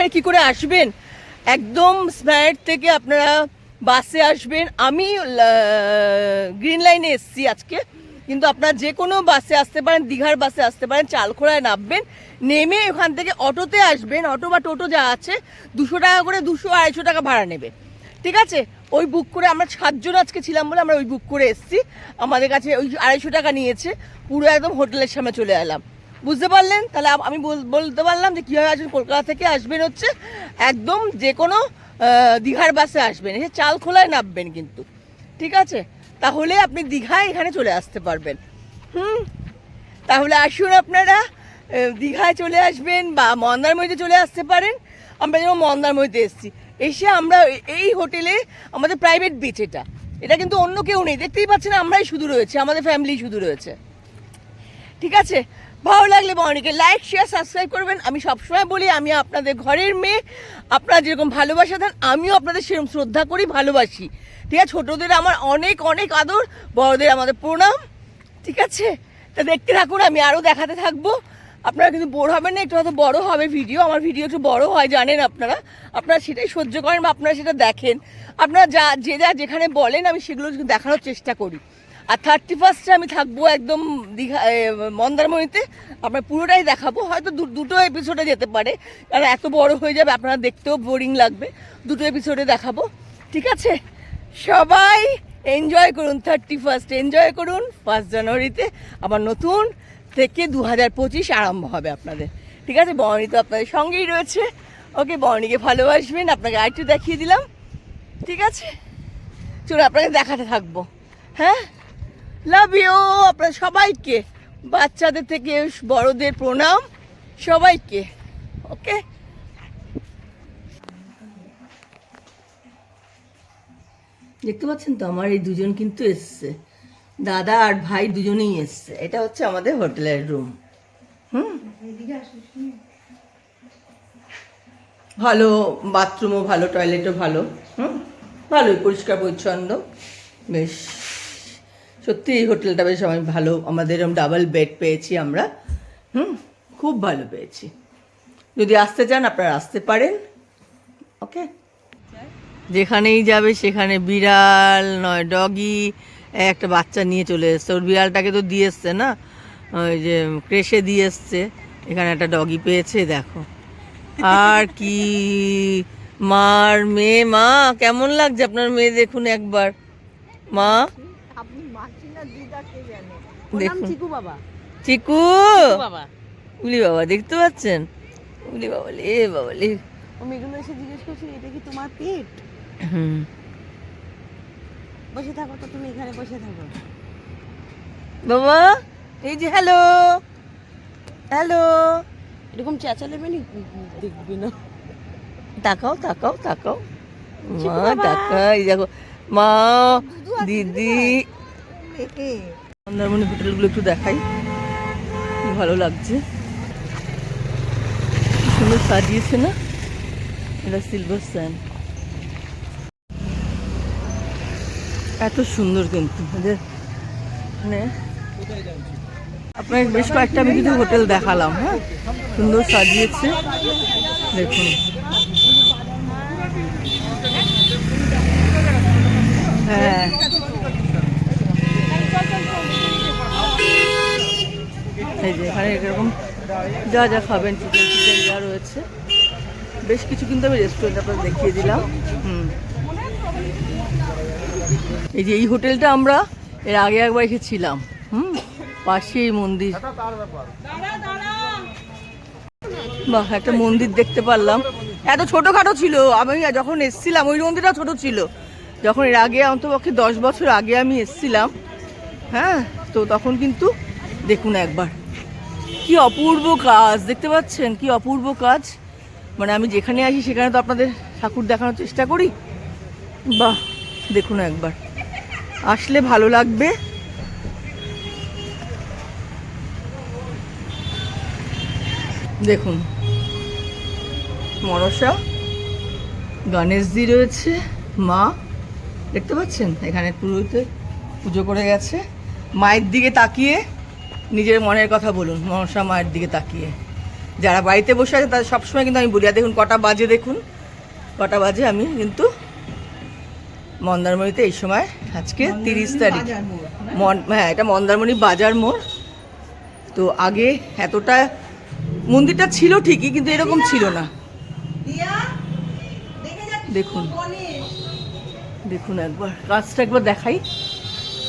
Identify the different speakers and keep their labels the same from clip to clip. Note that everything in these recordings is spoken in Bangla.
Speaker 1: কি করে আসবেন? একদম স্প্যাট থেকে আপনারা বাসে আসবেন। আমি গ্রিন লাইনে এসছি আজকে। কিন্তু আপনারা যে কোনো বাসে আসতে পারেন, দীঘার বাসে আসতে পারেন, চালখোড়ায় নামবেন। নেমে ওখান থেকে অটোতে আসবেন। অটো বা টোটো যা আছে, দুশো টাকা করে দুশো আড়াইশো টাকা ভাড়া নেবে। ঠিক আছে? ওই বুক করে আমরা সাতজন আজকে ছিলাম বলে আমরা ওই বুক করে এসছি। আমাদের কাছে ওই আড়াইশো টাকা নিয়েছে। পুরো একদম হোটেলের সামনে চলে এলাম। বুঝতে পারলেন? তাহলে আমি বল- বলতে পারলাম যে কীভাবে আসবেন? কলকাতা থেকে আসবেন হচ্ছে একদম যে কোনো দীঘার বাসে আসবেন, এসে চাল খোলায় নামবেন কিন্তু। ঠিক আছে? তাহলে আপনি দীঘায় এখানে চলে আসতে পারবেন। হুম? তাহলে আসুন আপনারা দীঘায় চলে আসবেন বা মন্দারমণিতে চলে আসতে পারেন। আমরা যেমন মন্দারমণিতে এসেছি। এসে আমরা এই হোটেলে আমাদের প্রাইভেট বিচ এটা। এটা কিন্তু অন্য কেউ নেই। দেখতেই পাচ্ছেন আমরাই শুধু রয়েছে, আমাদের ফ্যামিলি শুধু রয়েছে। ঠিক আছে? ভালো লাগলে অনেকে লাইক শেয়ার সাবস্ক্রাইব করবেন। আমি সবসময় বলি, আমি আপনাদের ঘরের মেয়ে। আপনারা যেরকম ভালোবাসা দেন, আমিও আপনাদের সেরকম শ্রদ্ধা করি, ভালোবাসি। ঠিক আছে? ছোটোদের আমার অনেক অনেক আদর, বড়দের আমাদের প্রণাম। ঠিক আছে? তা দেখতে থাকুন, আমি আরও দেখাতে থাকব। আপনারা কিন্তু বোর হবেন না, একটু হয়তো বড় হবে ভিডিও আমার ভিডিও একটু বড় হয়, জানেন আপনারা। আপনারা সেটাই সহ্য করেন বা আপনারা সেটা দেখেন। আপনারা যা, যে যা যেখানে বলেন, আমি সেগুলো দেখানোর চেষ্টা করি। আর থার্টি ফার্স্টে আমি থাকব একদম দীঘা মন্দারমণিতে। আপনার পুরোটাই দেখাবো। হয়তো দুটো এপিসোডে যেতে পারে। কারণ এত বড় হয়ে যাবে, আপনারা দেখতেও বোরিং লাগবে। দুটো এপিসোডে দেখাবো। ঠিক আছে? সবাই এনজয় করুন থার্টি ফার্স্ট এনজয় করুন ফার্স্ট জানুয়ারিতে আবার নতুন থেকে দু হাজার পঁচিশ আরম্ভ হবে আপনাদের। ঠিক আছে? বর্ণি তো আপনাদের সঙ্গেই রয়েছে। ওকে, বর্ণিকে ভালোবাসবেন। আপনাকে আরেকটু দেখিয়ে দিলাম। ঠিক আছে? চলো আপনাকে দেখাতে থাকব। হ্যাঁ? লাভ ইউ আপনার সবাইকে। বাচ্চাদের থেকে বড়দের প্রণাম সবাইকে, ওকে? দেখতে পাচ্ছেন তো, আমার এই দুজন কিন্তু এসছে। দাদা আর ভাই দুজনেই এসছে। এটা হচ্ছে আমাদের হোটেলের রুম। হুম? ভালো বাথরুমও ভালো, টয়লেটও ভালো। হুম? ভালোই, পরিষ্কার, পরিচ্ছন্ন। বেশ। সত্যি এই হোটেলটা বেশ আমি ভালো, আমাদের এরকম ডাবল বেড পেয়েছি আমরা। হুম, খুব ভালো পেয়েছি। যদি আসতে চান, আপনারা আসতে পারেন। ওকে যেখানেই যাবে সেখানে বিড়াল, নয় ডগি একটা বাচ্চা নিয়ে চলে এসছে। ওর বিড়ালটাকে তো দিয়ে এসছে না? ওই যে ক্রেশে দিয়ে এসছে। এখানে একটা ডগি পেয়েছে, দেখো। আর কি? মার মেয়ে, মা, কেমন লাগছে আপনার মেয়ে? দেখুন একবার। মা?
Speaker 2: আপনি মাসি না দিদা কে জানে?
Speaker 1: দেখুন।
Speaker 2: চিকু বাবা।
Speaker 1: চিকু!
Speaker 2: বাবা।
Speaker 1: উলি বাবা দেখতে পাচ্ছেন? উলি বাবা লে বাবা লে।
Speaker 2: ও মেয়েগুলো এসে জিজ্ঞেস করছে এটা কি তোমার পেট?
Speaker 1: হুম।
Speaker 2: বসে থাকো তো তুমি এখানে বসে থাকো।
Speaker 1: বাবা এই যে হ্যালো। হ্যালো।
Speaker 2: এরকম চেঁচালে মানে দেখবি না।
Speaker 1: তাকাও তাকাও তাকাও। মা। তাকাই দেখো। মা দিদি মন্দারমণি হোটেলগুলো একটু দেখাই। ভালো লাগছে। সুন্দর সাজিয়েছে না? এটা সিলভার স্যান্ড এত সুন্দর কিন্তু এদের মানে আপনার বেশ কয়েকটা আমি কিছু হোটেল দেখালাম হ্যাঁ? সুন্দর সাজিয়েছে। দেখুন। হ্যাঁ। এই যে এখানে এরকম যা যা খাবেন চিকেন চিকেন যা রয়েছে। বেশ কিছু কিন্তু আমি রেস্টুরেন্ট আপনাদের দেখিয়ে দিলাম। হুম। এই যে এই হোটেলটা আমরা এর আগে একবার এসেছিলাম। হুম? পাশেই মন্দির। বাহ, একটা মন্দির দেখতে পারলাম। এত ছোটোখাটো ছিল। আমি যখন এসছিলাম, ওই মন্দিরটা ছোট ছিল। যখন এর আগে অন্তপক্ষে দশ বছর আগে আমি এসছিলাম হ্যাঁ? তো তখন কিন্তু দেখুন একবার। কি অপূর্ব কাজ, দেখতে পাচ্ছেন কি অপূর্ব কাজ? মানে আমি যেখানে আসি সেখানে তো আপনাদের ঠাকুর দেখানোর চেষ্টা করি। বাহ, দেখুন একবার। আসলে ভালো লাগবে। দেখুন, মনসা, গণেশজি রয়েছে, মা, দেখতে পাচ্ছেন? এখানে পুরোহিতে পুজো করে গেছে। মায়ের দিকে তাকিয়ে নিজের মনের কথা বলুন মনসা মায়ের দিকে তাকিয়ে। যারা বাড়িতে বসে আছে তাদের সবসময় কিন্তু আমি বলি আর দেখুন কটা বাজে দেখুন। কটা বাজে আমি কিন্তু মন্দারমণিতে এই সময় আজকে তিরিশ তারিখ। মন হ্যাঁ এটা মন্দারমণি বাজার মোড়। তো আগে এতটা মন্দিরটা ছিল ঠিকই কিন্তু এরকম ছিল না। দেখুন। দেখুন একবার কাজটা একবার দেখাই।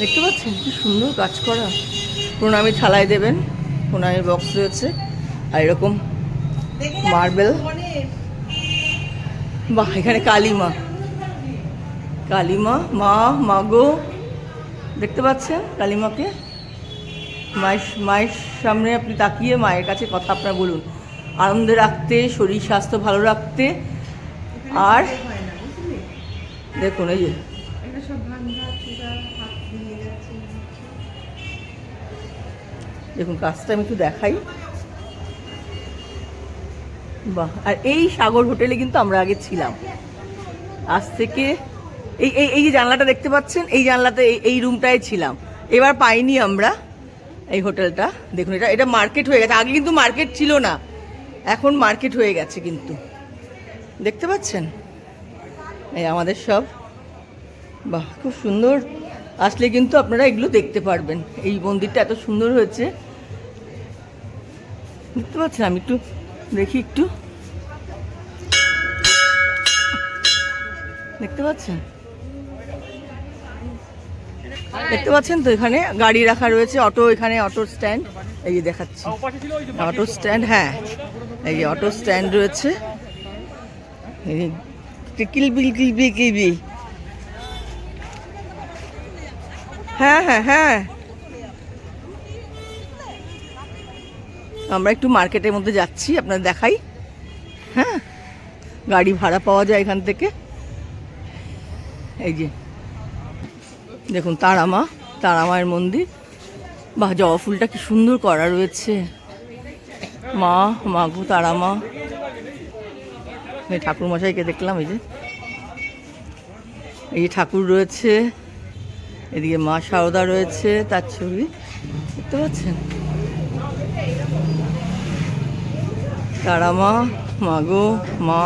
Speaker 1: দেখতে পাচ্ছেন কি সুন্দর কাজ করা। প্রণামী থালায় দেবেন। প্রণামী বক্স রয়েছে। আর এরকম মার্বেল বাহ, এখানে কালী মা কালী মা, মাগো, দেখতে পাচ্ছেন কালী মাকে মায়ের মায়ের সামনে আপনি তাকিয়ে মায়ের কাছে কথা আপনার বলুন। আনন্দে রাখতে, শরীর স্বাস্থ্য ভালো রাখতে। আর দেখুন, এই যে দেখুন, কাজটা আমি একটু দেখাই। বাহ, আর এই সাগর হোটেলে কিন্তু আমরা আগে ছিলাম। আজ থেকে এই এই এই যে জানলাটা দেখতে পাচ্ছেন, এই জানলাতে এই রুমটায় ছিলাম। এবার পাইনি আমরা এই হোটেলটা। দেখুন, এটা এটা মার্কেট হয়ে গেছে। আগে কিন্তু মার্কেট ছিল না। এখন মার্কেট হয়ে গেছে কিন্তু। দেখতে পাচ্ছেন? এই আমাদের সব। বাহ, খুব সুন্দর। আসলে কিন্তু আপনারা এগুলো দেখতে পারবেন। এই মন্দিরটা এত সুন্দর হয়েছে। দেখতে পাচ্ছেন? আমি একটু দেখি একটু। দেখতে পাচ্ছেন? দেখতে পাচ্ছেন তো? এখানে গাড়ি রাখা রয়েছে, অটো এখানে, অটো স্ট্যান্ড। এই যে দেখাচ্ছি। অটো স্ট্যান্ড হ্যাঁ। এই যে অটো স্ট্যান্ড রয়েছে। কিলবিল কিলবি কিলবি হ্যাঁ হ্যাঁ হ্যাঁ। আমরা একটু মার্কেটের মধ্যে যাচ্ছি আপনার দেখাই। হ্যাঁ গাড়ি ভাড়া পাওয়া যায় এখান থেকে। এই যে, দেখুন, তারামা, তারামায়ের মন্দির। বা জবা ফুলটা কি সুন্দর করা রয়েছে। মা মাগো তারামা। এই ঠাকুর মশাইকে দেখলাম, এই যে। এই যে ঠাকুর রয়েছে, এদিকে মা সারদা রয়েছে, তার ছবি। দেখতে পাচ্ছেন? তারা মা মাগো, মা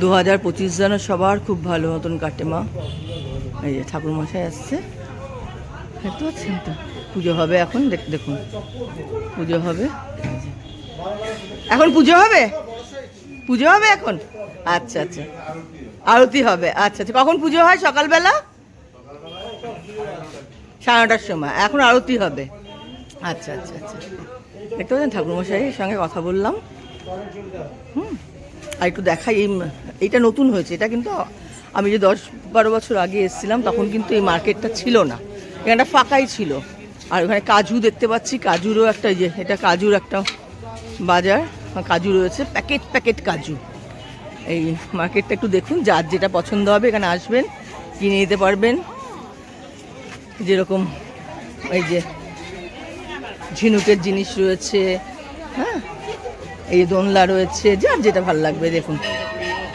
Speaker 1: দু হাজার পঁচিশ যেন সবার খুব ভালো মতন কাটে মা। এই যে ঠাকুর মশাই আসছে দেখতে পাচ্ছেন তো। পুজো হবে এখন, দেখ, দেখুন। পুজো হবে। এখন পুজো হবে? পুজো হবে এখন? আচ্ছা আচ্ছা। আরতি হবে আচ্ছা আচ্ছা। কখন পুজো হয়? সকালবেলা? সাড়ে নটার সময়। এখন আরতি হবে। আচ্ছা আচ্ছা আচ্ছা। দেখতে পাচ্ছেন ঠাকুরমশাইয়ের সঙ্গে কথা বললাম। হুম। আর একটু দেখাই, এই এইটা নতুন হয়েছে, এটা কিন্তু আমি যে দশ বারো বছর আগে এসেছিলাম, তখন কিন্তু এই মার্কেটটা ছিল না। এখানটা ফাঁকাই ছিল। আর ওখানে কাজু দেখতে পাচ্ছি, কাজুরও একটা যে এটা কাজুর একটা বাজার কাজু রয়েছে, প্যাকেট প্যাকেট কাজু। এই মার্কেটটা একটু দেখুন, যার যেটা পছন্দ হবে এখানে আসবেন, কিনে নিতে পারবেন। যেরকম এই যে ঝিনুকের জিনিস রয়েছে হ্যাঁ এই দোনলা রয়েছে, যার যেটা ভালো লাগবে দেখুন।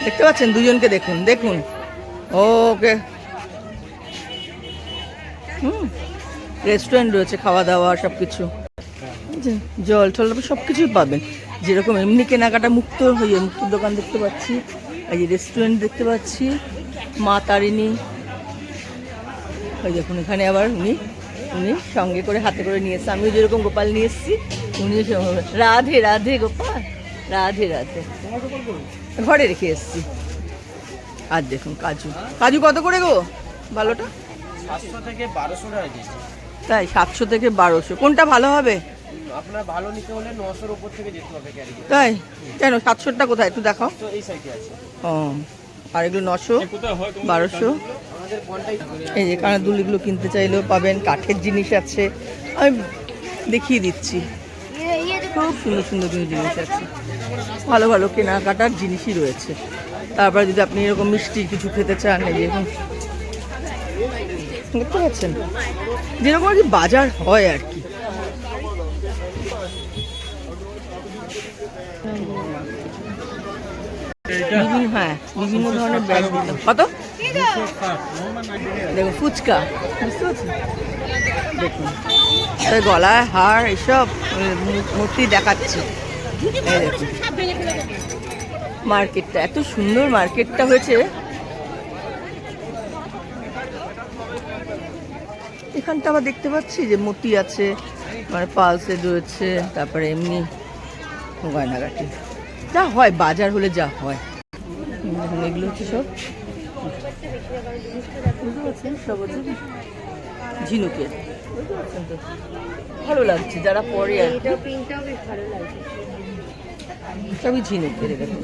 Speaker 1: দেখতে পাচ্ছেন? দুজনকে দেখুন দেখুন। ওকে। হুম রেস্টুরেন্ট রয়েছে খাওয়া দাওয়া সব কিছু জল টল সব কিছুই পাবেন। যেরকম এমনি কেনাকাটা মুক্ত হয়ে, মুক্তর দোকান দেখতে পাচ্ছি, এই যে রেস্টুরেন্ট দেখতে পাচ্ছি, মা তারিণী। ওই দেখুন, এখানে আবার উনি উনি সঙ্গে করে হাতে করে নিয়ে এসছে। আমিও যেরকম গোপাল নিয়ে এসেছি উনিও। রাধে রাধে গোপাল রাধে রাধে। ঘরে রেখে এসেছি। আর দেখুন কাজু। কাজু কত করে গো ভালোটা
Speaker 3: সাতশো থেকে বারোশো টাকা
Speaker 1: তাই সাতশো থেকে বারোশো। কোনটা ভালো হবে?
Speaker 3: আপনার ভালো নিতে হলে নশোর উপর থেকে যেতে হবে ক্যারি
Speaker 1: তাই? কেন? সাতশোটা কোথায়? একটু দেখাও।
Speaker 3: এই সাইডে আছে।
Speaker 1: ও আর এগুলো নশো বারোশো। এই যে কানের দুলিগুলো কিনতে চাইলেও পাবেন কাঠের জিনিস আছে। আমি দেখিয়ে দিচ্ছি। খুব সুন্দর সুন্দর কিছু জিনিস আছে। ভালো ভালো কেনাকাটার জিনিসই রয়েছে। তারপরে যদি আপনি এরকম মিষ্টি কিছু খেতে চান এই যে এরকম দেখতে পাচ্ছেন? যেরকম আর কি বাজার হয় আর কি। হ্যাঁ বিভিন্ন ধরনের ব্যাগ কত? দেখুন ফুচকা। বুঝতে পারছেন দেখুন তাই গলায় হার এসব মূর্তি দেখাচ্ছে। মার্কেটটা এত সুন্দর মার্কেটটা হয়েছে। এখানটা আবার দেখতে পাচ্ছি যে মতি আছে মানে পালসে রয়েছে তারপরে এমনি গয়নাগাটি। যা হয় বাজার হলে যা হয়। এগুলো হচ্ছে সব। বুঝতে পারছেন সব হচ্ছে ঝিনুকের ভালো লাগছে, যারা পরে আর সবই ঝিনুকের দেখুন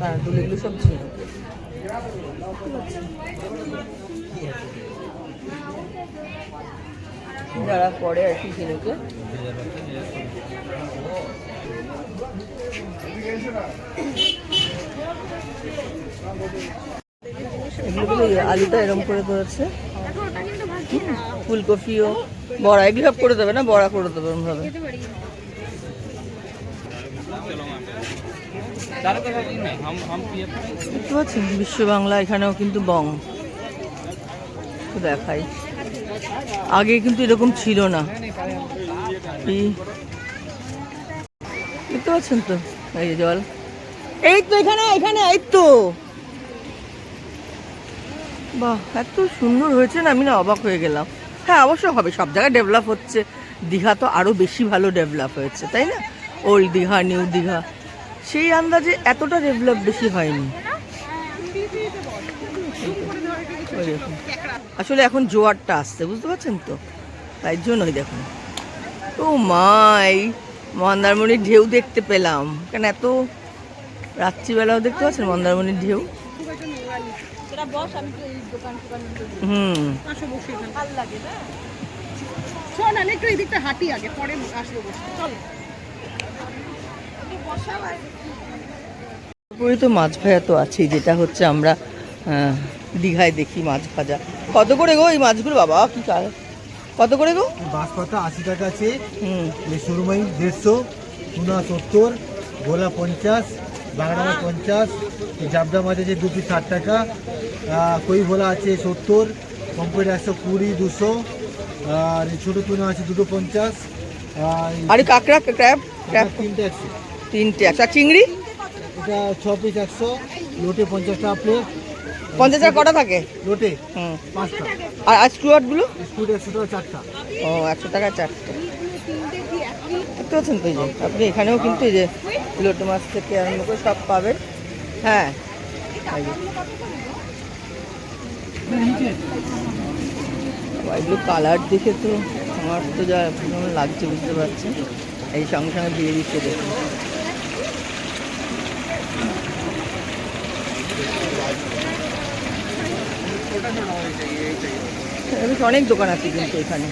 Speaker 1: কানগুলো এগুলো সব ঝিনুকের যারা পরে আর কি ঝিনুকের আলুটা এরম করে ধরেছে। ফুলকপিও, বড়া, এগুলো সব করে দেবে না? বড়া করে দেবে এরম ভাবে দেখতে পাচ্ছেন? বিশ্ব বাংলা এখানেও কিন্তু বং। দেখাই। আগে কিন্তু এরকম ছিল না। দেখতে পাচ্ছেন তো? এই জল। এই তো এখানে এখানে, এই তো। বাহ, এত সুন্দর হয়েছে না, আমি না অবাক হয়ে গেলাম। হ্যাঁ অবশ্য হবে, সব জায়গায় ডেভেলপ হচ্ছে। দীঘা তো আরও বেশি ভালো ডেভেলপ হয়েছে, তাই না? ওল্ড দীঘা নিউ দীঘা, সেই আন্দাজে এতটা ডেভেলপ বেশি হয়নি। আসলে এখন জোয়ারটা আসছে, বুঝতে পারছেন তো? তাই জন্যই দেখুন। ও মাই, মন্দারমণির ঢেউ দেখতে পেলাম। কেন এত রাত্রিবেলাও দেখতে পাচ্ছেন মন্দারমণির ঢেউ? হুম
Speaker 2: শোন আমি একটু এই দিকটা হাঁটি আগে পরে আসব বসে। চলো।
Speaker 1: তারপরে তো মাছ ভাজা তো আছেই যেটা হচ্ছে আমরা দীঘায় দেখি মাছ ভাজা। কত করে গো এই মাছগুলো? বাবা কি কাল কত করে গো?
Speaker 4: বাঁশ পাতা আশি টাকা আছে
Speaker 1: হুম।
Speaker 4: এই সুরমাই দেড়শো টুনা সত্তর গোলা পঞ্চাশ বাংলা পঞ্চাশ জাবদা মাছ আছে দু পিস ষাট টাকা কই ভোলা আছে সত্তর পম্পেট একশো কুড়ি দুশো আর ছোটো টুনা আছে দুটো পঞ্চাশ আর
Speaker 1: কাঁকড়া ক্র্যাব ক্র্যাব
Speaker 4: তিনটে একশো।
Speaker 1: তিনটে একশো। চিংড়ি?
Speaker 4: এটা ছ পিস একশো লোটে পঞ্চাশ টাকা প্লেট
Speaker 1: পঞ্চাশ টাকা কটা থাকে?
Speaker 4: লোটে
Speaker 1: হুম।
Speaker 4: পাঁচটা
Speaker 1: আর আর স্টুয়ার্টগুলো
Speaker 4: স্কুট একশো টাকা চারটা
Speaker 1: ও একশো টাকা চারটে দেখতে পাচ্ছেন তো যে আপনি এখানেও কিন্তু এই যে লোটো মাছ থেকে আরম্ভ করে সব পাবেন। হ্যাঁ। এগুলো কালার দেখে তো আমার তো যা কেমন লাগছে বুঝতে পারছি। এই সঙ্গে সঙ্গে দিয়ে দিচ্ছে দেখুন। অনেক দোকান আছে কিন্তু এখানে।